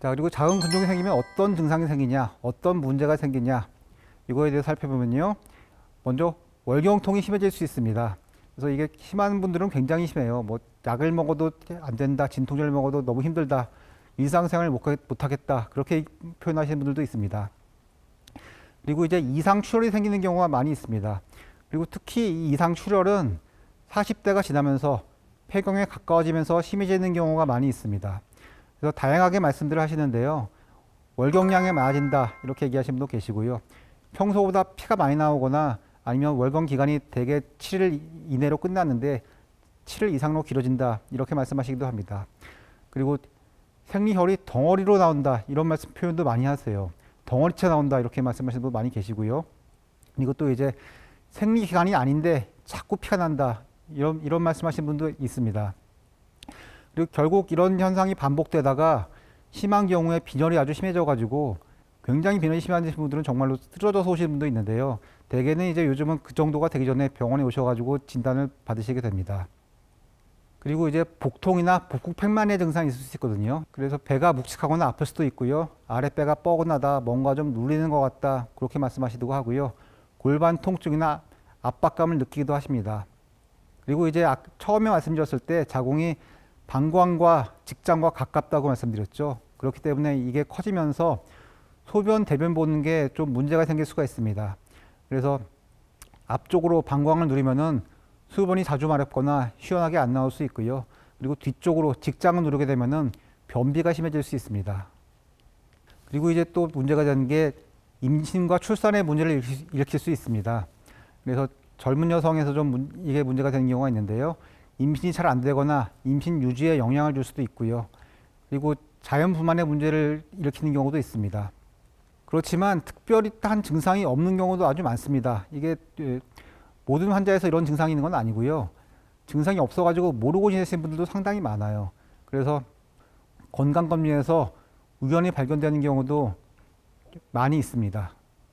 자, 그리고 작은 근종이 생기면 어떤 증상이 생기냐, 어떤 문제가 생기냐, 이거에 대해서 살펴보면요. 먼저 월경통이 심해질 수 있습니다. 그래서 이게 심한 분들은 굉장히 심해요. 뭐 약을 먹어도 안 된다, 진통제를 먹어도 너무 힘들다, 일상생활을 못, 하겠다, 그렇게 표현하시는 분들도 있습니다. 그리고 이제 이상 출혈이 생기는 경우가 많이 있습니다. 그리고 특히 이 이상 출혈은 40대가 지나면서 폐경에 가까워지면서 심해지는 경우가 많이 있습니다. 그래서 다양하게 말씀들을 하시는데요. 월경량이 많아진다 이렇게 얘기하시는 분도 계시고요. 평소보다 피가 많이 나오거나 아니면 월경 기간이 대개 7일 이내로 끝났는데 7일 이상으로 길어진다 이렇게 말씀하시기도 합니다. 그리고 생리혈이 덩어리로 나온다 이런 말씀 표현도 많이 하세요. 덩어리째 나온다 이렇게 말씀하시는 분 많이 계시고요. 그리고 또 이제 생리 기간이 아닌데 자꾸 피가 난다 이런 이런 말씀하시는 분도 있습니다. 결국 이런 현상이 반복되다가 심한 경우에 빈혈이 아주 심해져 가지고 굉장히 빈혈이 심한 분들은 정말로 쓰러져서 오시는 분도 있는데요. 대개는 이제 요즘은 그 정도가 되기 전에 병원에 오셔가지고 진단을 받으시게 됩니다. 그리고 이제 복통이나 복국 팽만의 증상이 있을 수 있거든요. 그래서 배가 묵직하거나 아플 수도 있고요. 아랫배가 뻐근하다, 뭔가 좀 눌리는 것 같다, 그렇게 말씀하시기도 하고요. 골반 통증이나 압박감을 느끼기도 하십니다. 그리고 이제 아- 처음에 말씀드렸을 때 자궁이 방광과 직장과 가깝다고 말씀드렸죠. 그렇기 때문에 이게 커지면서 소변, 대변 보는 게 좀 문제가 생길 수가 있습니다. 그래서 앞쪽으로 방광을 누르면은 수분이 자주 마렵거나 시원하게 안 나올 수 있고요. 그리고 뒤쪽으로 직장을 누르게 되면은 변비가 심해질 수 있습니다. 그리고 이제 또 문제가 되는 게 임신과 출산의 문제를 일으킬, 수 있습니다. 그래서 젊은 여성에서 좀 문- 이게 문제가 되는 경우가 있는데요. 임신이 잘 안 되거나 임신 유지에 영향을 줄 수도 있고요. 그리고 자연 분만의 문제를 일으키는 경우도 있습니다. 그렇지만 특별히 한 증상이 없는 경우도 아주 많습니다. 이게 예, 모든 환자에서 이런 증상이 있는 건 아니고요. 증상이 없어가지고 모르고 지내시는 분들도 상당히 많아요. 그래서 건강검진에서 우연히 발견되는 경우도 많이 있습니다.